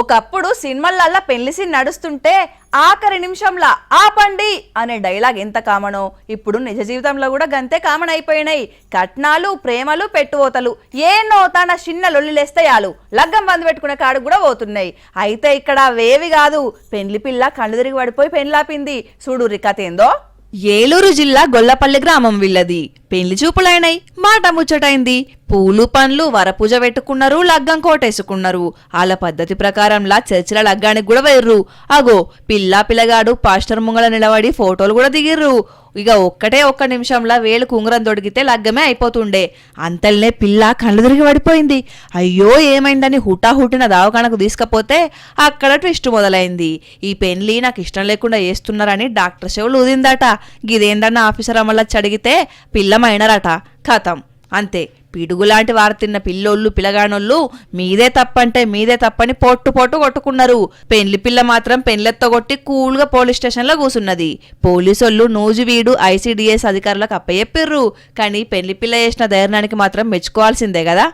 ఒకప్పుడు సినిమాలల్లా పెళ్ళి సీన్ నడుస్తుంటే ఆఖరి నిమిషంలా ఆపండి అనే డైలాగ్ ఎంత కామనో. ఇప్పుడు నిజ జీవితంలో కూడా గంతే కామన్ అయిపోయినాయి. కట్నాలు ప్రేమలు పెట్టువోతలు ఏనో తన చిన్న లొల్లిలేస్తే చాలు లగ్గం బంద్ పెట్టుకునే కాడు కూడా పోతున్నాయి. అయితే ఇక్కడ వేవి కాదు. పెండ్లి పిల్ల కళ్ళు తిరిగి పడిపోయి పెండ్లాపింది. చూడు రికతేందో? ఏలూరు జిల్లా గొల్లపల్లి గ్రామం వీళ్ళది. పెళ్ళి చూపులైనాయి మాట ముచ్చటైంది. పూలు పండ్లు వరపూజ పెట్టుకున్నారు లగ్గం కోటేసుకున్నారు. వాళ్ళ పద్ధతి ప్రకారంలా చర్చిల లగ్గానికి కూడా వేర్రు అగో పిల్లా పిల్లగాడు పాస్టర్ ముంగల నిలబడి ఫోటోలు కూడా దిగిర్రు. ఇక ఒక్కటే ఒక్క నిమిషంలో వేలు కుంగరం దొడిగితే లగ్గమే అయిపోతుండే. అంతల్నే పిల్ల కళ్ళు తిరిగి పడిపోయింది. అయ్యో ఏమైందని హుటాహుటిన దావకాణకు తీసుకపోతే అక్కడ ట్విస్ట్ మొదలైంది. ఈ పెళ్ళి నాకు ఇష్టం లేకుండా చేస్తున్నారని డాక్టర్ చెవులు ఊదిందట. గిదేందన్న ఆఫీసర్ అమలచ్చి అడిగితే పిల్లమైనరట కథం. అంతే. పిడుగులాంటి వారు తిన్న పిల్లోళ్ళు పిల్లగానోళ్ళు మీదే తప్పంటే మీదే తప్పని పొట్టు పొట్టు కొట్టుకున్నారు. పెళ్ళి పిల్ల మాత్రం పెండ్లెత్తగొట్టి కూల్గా పోలీస్ స్టేషన్లో కూసున్నది. పోలీసోళ్ళు నూజివీడు ఐసీడీఎస్ అధికారులకు అప్పయ్యప్పిర్రు కానీ పెండ్లి పిల్ల చేసిన ధైర్యానికి మాత్రం మెచ్చుకోవాల్సిందే కదా.